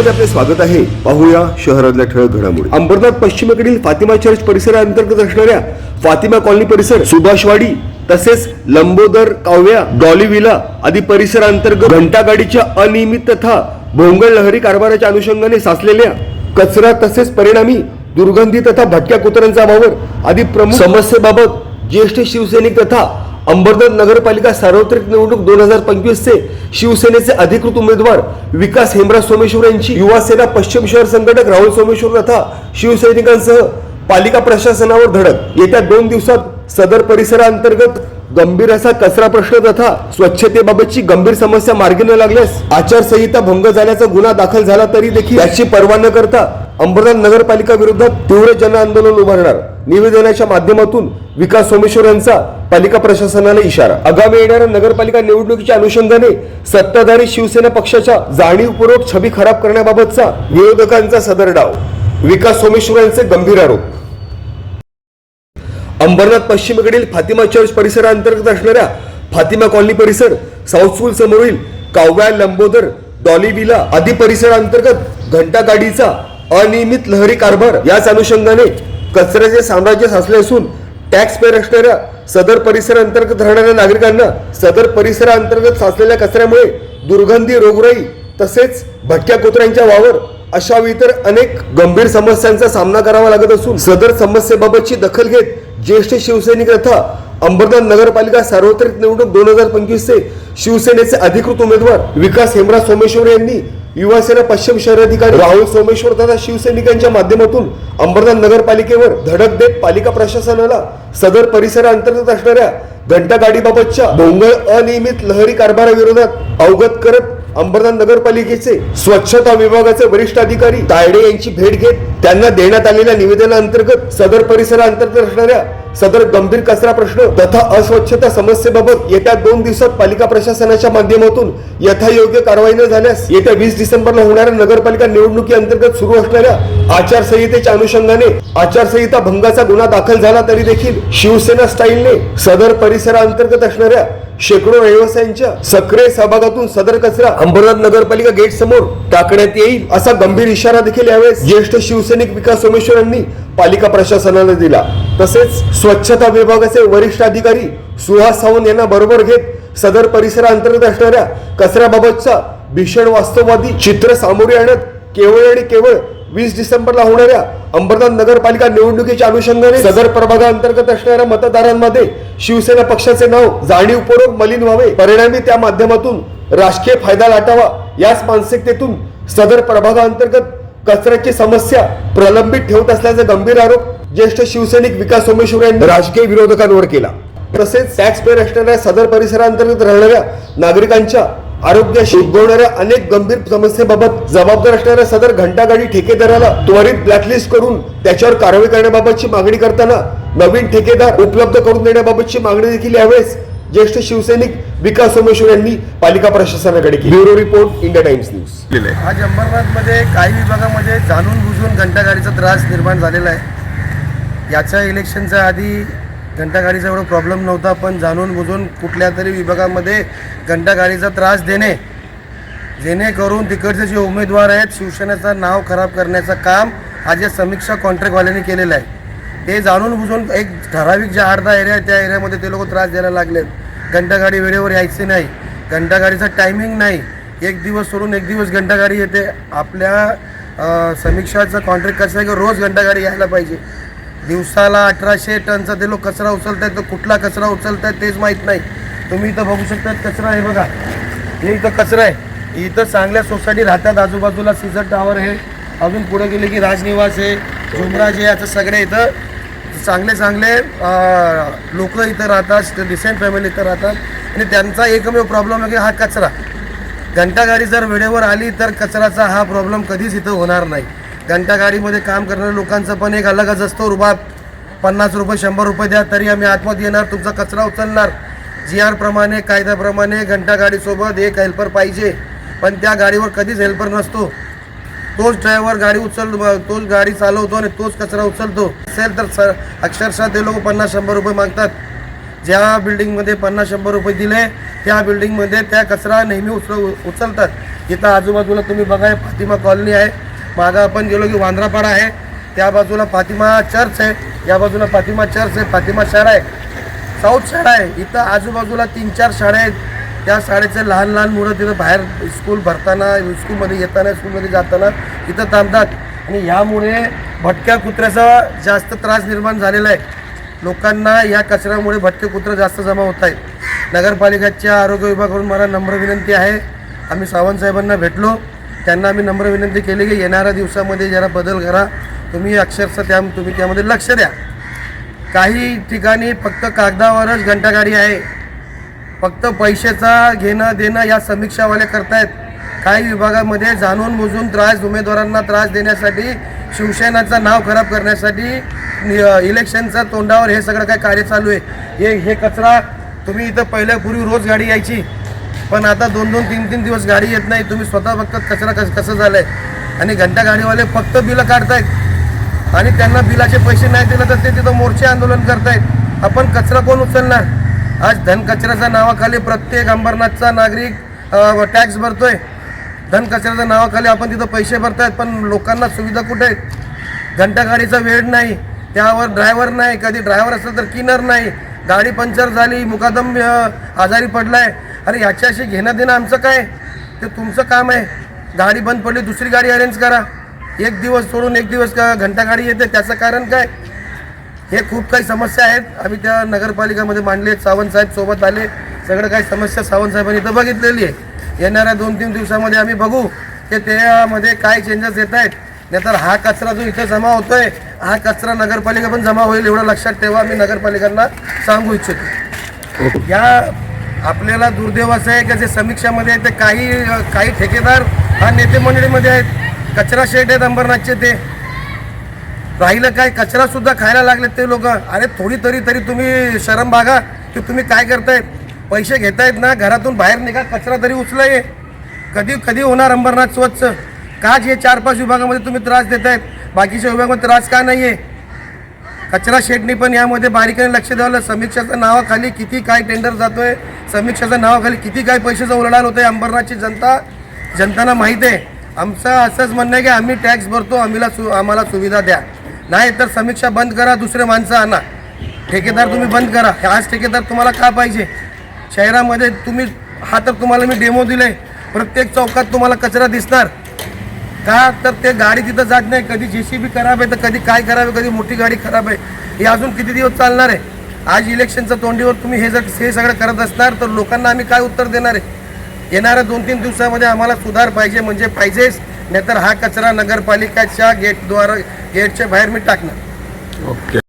मध्ये आपले स्वागत आहे. पाहूया शहरातल्या ठळक घडामोडी. अंबरनाथ पश्चिमेकडील फातिमा चर्च परिसराअंतर्गत असणाऱ्या फातिमा कॉलनी परिसर सुभाषवाडी तसेच लंबोदर काव्या डॉली विला आदी परिसरांतर्गत घंटागाडीच्या अनियमित तथा भोंगळ लहरी कारभाराच्या अनुषंगाने साचलेल्या कचरा तसेच परिणामी दुर्गंधी तथा भटक्या कुत्र्यांचा वावर आदी प्रमुख समस्येबाबत ज्येष्ठ शिवसैनिक तथा अंबरनाथ नगरपालिका सार्वत्रिक निवडणूक दोन हजार पंचवीसचे शिवसेनेचे अधिकृत उमेदवार विकास हेमराज सोमेश्वर यांची. युवा सेना पश्चिम शहर संघटक राहुल सोमेश्वर तथा शिवसैनिकांसह पालिका प्रशासनावर धडक. येत्या दोन दिवसात सदर परिसराअंतर्गत गंभीर असा कचरा प्रश्न तथा स्वच्छतेबाबतची गंभीर समस्या मार्गी न लागल्यास आचारसंहिता भंग झाल्याचा गुन्हा दाखल झाला तरी देखील याची पर्वा न करता अंबरनाथ नगरपालिका विरोधात तीव्र जन आंदोलन उभारणार. निवेदनाच्या माध्यमातून विकास सोमेश्वर यांचा पालिका प्रशासनाला इशारा. आगामी येणाऱ्या नगरपालिका निवडणुकीच्या अनुषंगाने सत्ताधारी शिवसेना पक्षाच्या जाणीवपूर्वक छबी खराब करण्याबाबतचा विरोधकांचा सदर डाव. विकास सोमेश्वर यांचे गंभीर आरोप. अंबरनाथ पश्चिमेकडील फातिमा चर्च परिसराअंतर्गत असणाऱ्या फातिमा कॉलनी परिसर साऊथ स्कूल समोरील काव्या लंबोदर डॉली विला आदी परिसराअंतर्गत घंटा गाडीचा अनियमित लहरी कारभार याच अनुषंगाने कचऱ्याचे साम्राज्य साचले असून टॅक्स पेअर असणाऱ्या सदर परिसराअंतर्गत राहणाऱ्या नागरिकांना सदर परिसराअंतर्गत साचलेल्या कचऱ्यामुळे दुर्गंधी रोगराई तसेच भटक्या कुत्र्यांच्या वावर अशा इतर अनेक गंभीर समस्यांचा सामना करावा लागत असून सदर समस्येबाबतची दखल घेत ज्येष्ठ शिवसैनिक तथा अंबरनाथ नगरपालिका सार्वत्रिक निवडणूक दोन हजार पंचवीस चे शिवसेनेचे अधिकृत उमेदवार विकास हेमराज सोमेश्वर यांनी युवासेना पश्चिम शहराधिकारी राहुल सोमेश्वर तथा शिवसैनिकांच्या माध्यमातून अंबरनाथ नगरपालिकेवर धडक देत पालिका प्रशासनाला सदर परिसराअंतर्गत असणाऱ्या घंटागाडीबाबतच्या भोंगळ अनियमित लहरी कारभाराविरोधात अवगत करत अंबरनाथ नगरपालिकेचे स्वच्छता विभागाचे वरिष्ठ अधिकारी तायडे यांची भेट घेत त्यांना देण्यात आलेल्या निवेदनाअंतर्गत सदर परिसराअंतर्गत असणाऱ्या सदर गंभीर कचरा प्रश्न तथा अस्वच्छता समस्येबाबत येत्या दोन दिवसात पालिका प्रशासनाच्या माध्यमातून यथायोग्य कारवाई न झाल्यास येत्या वीस डिसेंबरला होणाऱ्या नगरपालिका निवडणुकी अंतर्गत सुरू असणाऱ्या आचारसंहितेच्या अनुषंगाने आचारसंहिता भंगाचा गुन्हा दाखल झाला तरी देखील शिवसेना स्टाईलने सदर परिसराअंतर्गत असणाऱ्या शेकडो रहिवाशांच्या सक्रिय सहभागातून सदर कचरा अंबरनाथ नगरपालिका गेट समोर टाकण्यात येईल असा गंभीर इशारा देखील यावेळेस ज्येष्ठ शिवसैनिक विकास सोमेश्वर यांनी पालिका प्रशासनाला दिला. तसेच स्वच्छता विभागाचे वरिष्ठ अधिकारी सुहास सावंत यांना बरोबर घेत सदर परिसराअंतर्गत असणाऱ्या कचऱ्याबाबतचा भीषण वास्तववादी चित्र सामोरे आणत केवळ आणि केवळ वीस डिसेंबरला होणाऱ्या अंबरनाथ नगरपालिका निवडणुकीच्या अनुषंगाने सदर प्रभागाअंतर्गत असणाऱ्या मतदारांमध्ये शिवसेना पक्षाचे नाव जाणीवपूर्वक मलिन व्हावे. परिणामी त्या माध्यमातून राजकीय फायदा लाटावा याच मानसिकतेतून सदर प्रभागाअंतर्गत कचऱ्याची समस्या प्रलंबित ठेवत असल्याचा गंभीर आरोप ज्येष्ठ शिवसैनिक विकास सोमेश्वर यांनी राजकीय विरोधकांवर केला. तसेच टॅक्स पेअर असणाऱ्या सदर परिसराअंतर्गत राहणाऱ्या नागरिकांच्या आरोग्याशी उद्भवणाऱ्या अनेक गंभीर समस्येबाबत जबाबदार असणाऱ्या सदर घंटागाडी ठेकेदाराला त्वरित ब्लॅकलिस्ट करून त्याच्यावर कारवाई करण्याबाबतची मागणी करताना नवीन ठेकेदार उपलब्ध करून देण्याबाबतची मागणी देखील यावेळेस ज्येष्ठ शिवसैनिक विकास सोमेश्वर यांनी पालिका प्रशासनाकडे केली. Bureau report India Times news. आज अंबरनाथमध्ये काही विभागामध्ये जाणून बुजून घंटागाडीचा त्रास निर्माण झालेला आहे. याच्या इलेक्शनच्या आधी घंटागाडीचा एवढा प्रॉब्लेम नव्हता पण जाणून बुजून कुठल्या तरी विभागामध्ये घंटागाडीचा त्रास देणे जेणेकरून तिकडचे जे उमेदवार आहेत शिवसेनेचं नाव खराब करण्याचं काम आज या समीक्षा कॉन्ट्रॅक्टवाल्यांनी केलेलं आहे. ते जाणून बुजून एक ठराविक ज्या अर्धा एरिया आहे त्या एरियामध्ये ते लोक त्रास द्यायला लागलेत. घंटागाडी वेळेवर यायची नाही. घंटागाडीचा टायमिंग नाही. एक दिवस सोडून एक दिवस घंटागाडी येते. आपल्या समीक्षाचं कॉन्ट्रॅक्ट कसं आहे की रोज घंटागाडी यायला पाहिजे. दिवसाला अठराशे टनचा ते लोक कचरा उचलत आहेत तर कुठला कचरा उचलत आहेत तेच माहीत नाही. तुम्ही इथं बघू शकतात कचरा आहे बघा. हे इथं कचरा आहे. इथं चांगल्या सोसायटी राहतात. आजूबाजूला सीझर टावर आहे. अजून पुढे गेले की राजनिवास आहे. जुमराज आहे. आता सगळे इथं चांगले चांगले लोक इथं राहतात डिसेंट फॅमिली इथं राहतात. आणि त्यांचा एकमेव प्रॉब्लेम आहे की हा कचरा. घंटागाडी जर वेळेवर आली तर कचऱ्याचा हा प्रॉब्लेम कधीच इथं होणार नाही. घंटागाडीमध्ये काम करणाऱ्या लोकांचं पण एक अलगच असतो रुबाब पन्नास रुपये शंभर रुपये द्या तरी आम्ही आतमध्ये येणार तुमचा कचरा उचलणार. जी आर प्रमाणे कायद्याप्रमाणे घंटागाडीसोबत एक हेल्पर पाहिजे. पण त्या गाडीवर कधीच हेल्पर नसतो. तोच ड्रायव्हर गाडी उचल तोच गाडी चालवतो आणि तोच कचरा उचलतो. असेल तर स अक्षरशः ते लोक पन्नास शंभर रुपये मागतात. ज्या बिल्डिंगमध्ये पन्नास शंभर रुपये दिले त्या बिल्डिंगमध्ये त्या कचरा नेहमी उचल उचलतात. इथं आजूबाजूला तुम्ही बघा फातिमा कॉलनी आहे. मागं आपण गेलो की वांद्रापाडा आहे. त्या बाजूला फातिमा चर्च आहे. या बाजूला फातिमा चर्च आहे फातिमा शाळा आहे. साऊथ शाळा आहे. इथं आजूबाजूला तीन चार शाळा आहेत. त्या शाळेचे लहान लहान मुलं तिथं बाहेर स्कूल भरताना स्कूलमध्ये येताना स्कूलमध्ये जाताना इथं थांबतात. आणि ह्यामुळे भटक्या कुत्र्याचा जास्त त्रास निर्माण झालेला आहे. लोकांना या कचऱ्यामुळे भटके कुत्रं जास्त जमा होत आहेत. नगरपालिकेच्या आरोग्य विभागाकडून मला नम्र विनंती आहे. आम्ही सावंत साहेबांना भेटलो. त्यांना आम्ही नम्र विनंती केली की येणाऱ्या दिवसामध्ये जरा बदल करा. तुम्ही अक्षरशः त्या तुम्ही त्यामध्ये लक्ष द्या. काही ठिकाणी फक्त कागदावरच घंटागाडी आहे. फक्त पैशाचा घेणं देणं या समीक्षावाले करतायत. काही विभागामध्ये जाणून बुजून त्रास उमेदवारांना त्रास देण्यासाठी शिवसेनाचं नाव खराब करण्यासाठी इलेक्शनचं तोंडावर हे सगळं काय कार्य चालू आहे. हे हे कचरा तुम्ही इथं पहिल्यापूर्वी रोज गाडी यायची. पण आता दोन दोन तीन तीन दिवस गाडी येत नाही. तुम्ही स्वतः फक्त कचरा कस कसं झालं आहे आणि घंटा गाडीवाले फक्त बिलं काढतायत. आणि त्यांना बिलाचे पैसे नाही दिले तर ते तिथं मोर्चे आंदोलन करतायत. आपण कचरा कोण उचलणार? आज धनकचऱ्याच्या नावाखाली प्रत्येक अंबरनाथचा नागरिक टॅक्स भरतोय. धनकचऱ्याच्या नावाखाली आपण तिथं पैसे भरतायत पण लोकांना सुविधा कुठे आहेत? घंटा गाडीचा वेळ नाही त्यावर ड्रायव्हर नाही कधी ड्रायव्हर असेल तर किनर नाही. गाडी पंक्चर झाली मुकादम आजारी पडलाय. अरे याच्याशी घेणं देणं आमचं काय? ते तुमचं काम आहे. गाडी बंद पडली दुसरी गाडी अरेंज करा. एक दिवस सोडून एक दिवस का घंटा गाडी येते त्याचं कारण काय? हे खूप काही समस्या आहेत. आम्ही त्या नगरपालिकामध्ये मांडले सावंत साहेब सोबत आले. सगळं काही समस्या सावंत साहेबांनी इथं बघितलेली आहे. येणाऱ्या दोन तीन दिवसामध्ये आम्ही बघू की त्यामध्ये काय चेंजेस येत आहेत. नाहीतर हा कचरा जो इथं जमा होतोय हा कचरा नगरपालिका पण जमा होईल एवढं लक्षात ठेवा. मी नगरपालिकांना सांगू इच्छितो. या आपल्याला दुर्दैव असं आहे की जे समीक्षामध्ये आहे ते काही काही ठेकेदार हा नेते मंडळीमध्ये आहेत. कचरा शेट आहेत अंबरनाथचे ते. राहिलं काय? कचरा सुद्धा खायला लागले ते लोक. अरे थोडी तरी तरी तुम्ही शरम बागा की तुम्ही काय करतायत पैसे घेतायत ना घरातून बाहेर निघा कचरा तरी उचला ये कधी कधी होणार अंबरनाथ स्वच्छ. का जे चार पाच विभागामध्ये तुम्ही त्रास देतायत बाकीच्या विभागामध्ये त्रास का नाही आहे कचरा शेडनी पण यामध्ये बारीकाने लक्ष द्यावं समीक्षाच्या नावाखाली किती काय टेंडर जातोय? समीक्षाच्या नावाखाली किती काय पैशाचं उलाढाल होतंय? अंबरनाथची जनता जनताना माहीत आहे. आमचं असंच म्हणणं आहे की आम्ही टॅक्स भरतो आम्हीला सु आम्हाला सुविधा द्या. नाही तर समीक्षा बंद करा दुसरे माणसं आणा. ठेकेदार तुम्ही बंद करा. आज ठेकेदार तुम्हाला का पाहिजे? शहरामध्ये तुम्ही हा तर तुम्हाला मी डेमो दिले प्रत्येक चौकात तुम्हाला कचरा दिसणार. का तर ते गाडी तिथं जात नाही. कधी जे सी बी खराब आहे तर कधी काय खराब आहे कधी मोठी गाडी खराब आहे हे अजून किती दिवस चालणार आहे? आज इलेक्शनच्या तोंडीवर तुम्ही हे जर हे सगळं करत असणार तर लोकांना आम्ही काय उत्तर देणार आहे? येणाऱ्या दोन तीन दिवसामध्ये आम्हाला सुधार पाहिजे म्हणजे पाहिजेच. नाहीतर हा कचरा नगरपालिकाच्या गेटद्वारा गेटच्या बाहेर मी टाकणार. ओके.